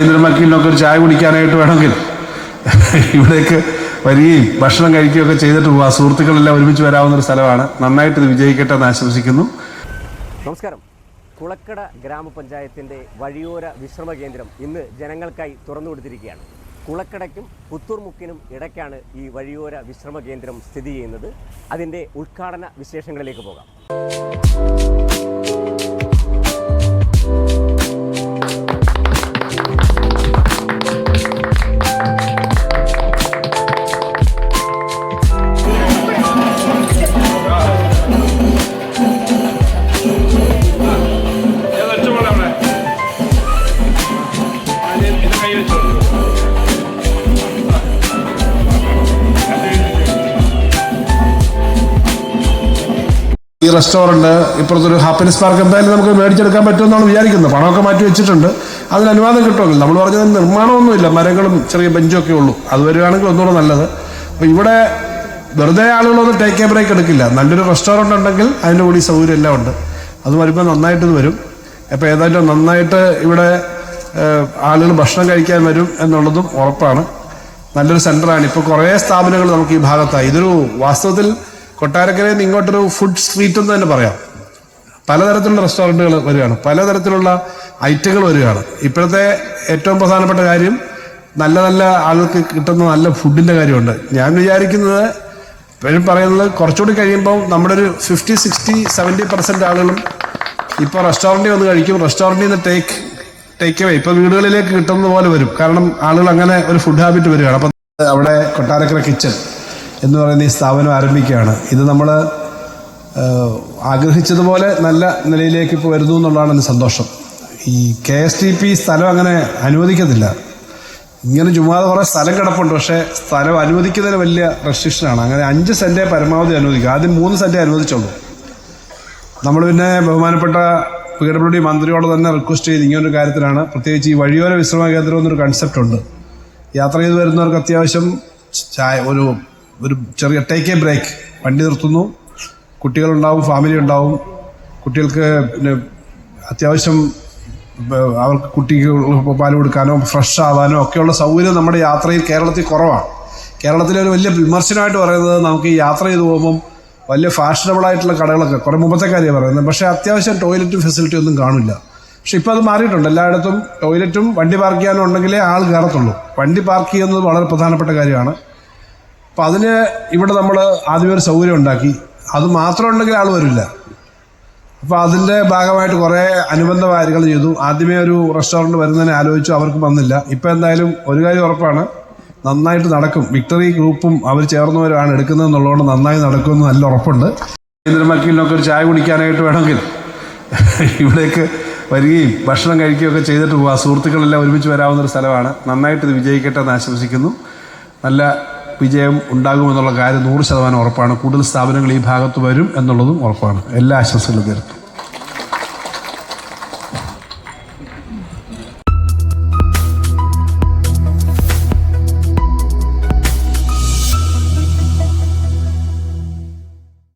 വക്കീലിനൊക്കെ ഒരു ചായ കുടിക്കാനായിട്ട് വേണമെങ്കിൽ ഇവിടേക്ക് വരികയും ഭക്ഷണം കഴിക്കുകയൊക്കെ ചെയ്തിട്ട് പോവാം സുഹൃത്തുക്കളെല്ലാം ഒരുമിച്ച് വരാവുന്ന ഒരു സ്ഥലമാണ്. നന്നായിട്ട് ഇത് വിജയിക്കട്ടെ എന്ന് ആശംസിക്കുന്നു. നമസ്കാരം. കുളക്കട ഗ്രാമപഞ്ചായത്തിന്റെ വഴിയോര വിശ്രമ കേന്ദ്രം ഇന്ന് ജനങ്ങൾക്കായി തുറന്നു കൊടുത്തിരിക്കുകയാണ് കുളക്കടയ്ക്കും പുത്തൂർമുക്കിനും ഇടയ്ക്കാണ് ഈ വഴിയോര വിശ്രമ കേന്ദ്രം സ്ഥിതി ചെയ്യുന്നത്. അതിന്റെ ഉദ്ഘാടന വിശേഷങ്ങളിലേക്ക് പോകാം. റെസ്റ്റോറന്റ് ഇപ്പുറത്തൊരു ഹാപ്പിനെസ് പാർക്ക് എന്തായാലും നമുക്ക് മേടിച്ചെടുക്കാൻ പറ്റുമെന്നാണ് വിചാരിക്കുന്നത്. പണമൊക്കെ മാറ്റി വെച്ചിട്ടുണ്ട്. അതിന് അനുവാദം കിട്ടുമെങ്കിൽ നമ്മൾ പറഞ്ഞത് നിർമ്മാണമൊന്നുമില്ല. മരങ്ങളും ചെറിയ ബെഞ്ചൊക്കെ ഉള്ളൂ. അത് വരികയാണെങ്കിൽ ഒന്നുകൂടെ നല്ലത്. അപ്പോൾ ഇവിടെ വെറുതെ ആളുകളൊന്നും ടേക്ക് എ ബ്രേക്ക് എടുക്കില്ല. നല്ലൊരു റെസ്റ്റോറന്റ് ഉണ്ടെങ്കിൽ അതിന്റെ കൂടി സൗകര്യം എല്ലാം ഉണ്ട്. അത് വരുമ്പോൾ നന്നായിട്ട് വരും. അപ്പോൾ ഏതായാലും നന്നായിട്ട് ഇവിടെ ആളുകൾ ഭക്ഷണം കഴിക്കാൻ വരും എന്നുള്ളതും ഉറപ്പാണ്. നല്ലൊരു സെന്ററാണ് ഇപ്പോൾ കുറേ സ്ഥാപനങ്ങൾ നമുക്ക് ഈ ഭാഗത്തായി. ഇതൊരു വാസ്തവത്തിൽ കൊട്ടാരക്കരയിൽ നിന്ന് ഇങ്ങോട്ടൊരു ഫുഡ് സ്ട്രീറ്റ് എന്ന് തന്നെ പറയാം. പലതരത്തിലുള്ള റെസ്റ്റോറന്റുകൾ വരികയാണ്. പലതരത്തിലുള്ള ഐറ്റങ്ങൾ വരികയാണ്. ഇപ്പോഴത്തെ ഏറ്റവും പ്രധാനപ്പെട്ട കാര്യം നല്ല നല്ല ആളുകൾക്ക് കിട്ടുന്ന നല്ല ഫുഡിന്റെ കാര്യമുണ്ട്. ഞാൻ വിചാരിക്കുന്നത് ഇപ്പോഴും പറയുന്നത് കുറച്ചുകൂടി കഴിയുമ്പോൾ നമ്മുടെ ഒരു ഫിഫ്റ്റി സിക്സ്റ്റി സെവന്റി പെർസെന്റ് ആളുകളും ഇപ്പോൾ റെസ്റ്റോറന്റിൽ വന്ന് കഴിക്കും. റെസ്റ്റോറന്റിൽ നിന്ന് ടേക്ക് ടേക്ക് അവേ ഇപ്പോൾ വീടുകളിലേക്ക് കിട്ടുന്ന പോലെ വരും. കാരണം ആളുകൾ അങ്ങനെ ഒരു ഫുഡ് ഹാബിറ്റ് വരികയാണ്. അപ്പം അവിടെ കൊട്ടാരക്കര കിച്ചൺ എന്ന് പറയുന്ന ഈ സ്ഥാപനം ആരംഭിക്കുകയാണ്. ഇത് നമ്മൾ ആഗ്രഹിച്ചതുപോലെ നല്ല നിലയിലേക്ക് ഇപ്പോൾ വരുന്നു എന്നുള്ളതാണ് എന്റെ സന്തോഷം. ഈ കെ എസ് ടി പി സ്ഥലം അങ്ങനെ അനുവദിക്കത്തില്ല. ഇങ്ങനെ ചുമ്മാതെ കുറേ സ്ഥലം കിടപ്പുണ്ട് പക്ഷേ സ്ഥലം അനുവദിക്കുന്നതിന് വലിയ റെസ്ട്രിക്ഷനാണ് അങ്ങനെ അഞ്ച് സെന്റേ പരമാവധി അനുവദിക്കുക ആദ്യം മൂന്ന് സെന്റേ അനുവദിച്ചുള്ളൂ. നമ്മൾ പിന്നെ ബഹുമാനപ്പെട്ട പി ഡബ്ല്യു ഡി മന്ത്രിയോട് തന്നെ റിക്വസ്റ്റ് ചെയ്ത് ഇങ്ങനൊരു കാര്യത്തിലാണ് പ്രത്യേകിച്ച് ഈ വഴിയോര വിശ്രമ കേന്ദ്രം എന്നൊരു കൺസെപ്റ്റ് ഉണ്ട്. യാത്ര ചെയ്ത് വരുന്നവർക്ക് അത്യാവശ്യം ചായ ഒരു ഒരു ചെറിയ ടേക്ക് എ ബ്രേക്ക് വണ്ടി നിർത്തുന്നു. കുട്ടികളുണ്ടാവും ഫാമിലി ഉണ്ടാവും. കുട്ടികൾക്ക് പിന്നെ അത്യാവശ്യം അവർക്ക് കുട്ടിക്ക് പാൽ കൊടുക്കാനോ ഫ്രഷ് ആവാനോ ഒക്കെയുള്ള സൗകര്യം നമ്മുടെ യാത്രയിൽ കേരളത്തിൽ കുറവാണ്. കേരളത്തിലെ ഒരു വലിയ വിമർശനമായിട്ട് പറയുന്നത് നമുക്ക് ഈ യാത്ര ചെയ്തു പോകുമ്പം വലിയ ഫാഷനബിൾ ആയിട്ടുള്ള കടകളൊക്കെ കുറേ മുമ്പത്തെ കാര്യമാണ് പറയുന്നത്. പക്ഷേ അത്യാവശ്യം ടോയ്ലറ്റും ഫെസിലിറ്റി ഒന്നും കാണില്ല. പക്ഷെ ഇപ്പോൾ അത് മാറിയിട്ടുണ്ട്. എല്ലായിടത്തും ടോയ്ലറ്റും വണ്ടി പാർക്ക് ചെയ്യാനും ഉണ്ടെങ്കിലേ ആൾ കയറത്തുള്ളൂ. വണ്ടി പാർക്ക് ചെയ്യുന്നത് വളരെ പ്രധാനപ്പെട്ട കാര്യമാണ്. അപ്പം അതിന് ഇവിടെ നമ്മൾ ആദ്യമേ ഒരു സൗകര്യം ഉണ്ടാക്കി. അത് മാത്രം ഉണ്ടെങ്കിൽ ആൾ വരില്ല. അപ്പോൾ അതിന്റെ ഭാഗമായിട്ട് കുറേ അനുബന്ധ കാര്യങ്ങൾ ചെയ്തു. ആദ്യമേ ഒരു റെസ്റ്റോറന്റ് വരുന്നതിനെ ആലോചിച്ചു അവർക്ക് വന്നില്ല. ഇപ്പോൾ എന്തായാലും ഒരു കാര്യം ഉറപ്പാണ്. നന്നായിട്ട് നടക്കും. വിക്ടറി ഗ്രൂപ്പും അവർ ചേർന്നവരാണ് എടുക്കുന്നത് എന്നുള്ളതുകൊണ്ട് നന്നായി നടക്കുമെന്ന് നല്ല ഉറപ്പുണ്ട്. കേന്ദ്ര ഒരു ചായ കുടിക്കാനായിട്ട് വേണമെങ്കിൽ ഇവിടേക്ക് വരികയും ഭക്ഷണം കഴിക്കുകയൊക്കെ ചെയ്തിട്ട് പോവുക സുഹൃത്തുക്കളെല്ലാം ഒരുമിച്ച് വരാവുന്ന ഒരു സ്ഥലമാണ്. നന്നായിട്ട് ഇത് വിജയിക്കട്ടെ എന്ന് ആശംസിക്കുന്നു. നല്ല വിജയം ഉണ്ടാകുമെന്നുള്ള കാര്യം നൂറ് ശതമാനം ഉറപ്പാണ്. കൂടുതൽ സ്ഥാപനങ്ങൾ ഈ ഭാഗത്ത് വരും എന്നുള്ളതും ഉറപ്പാണ്. എല്ലാ ആശംസകളും തീർക്കും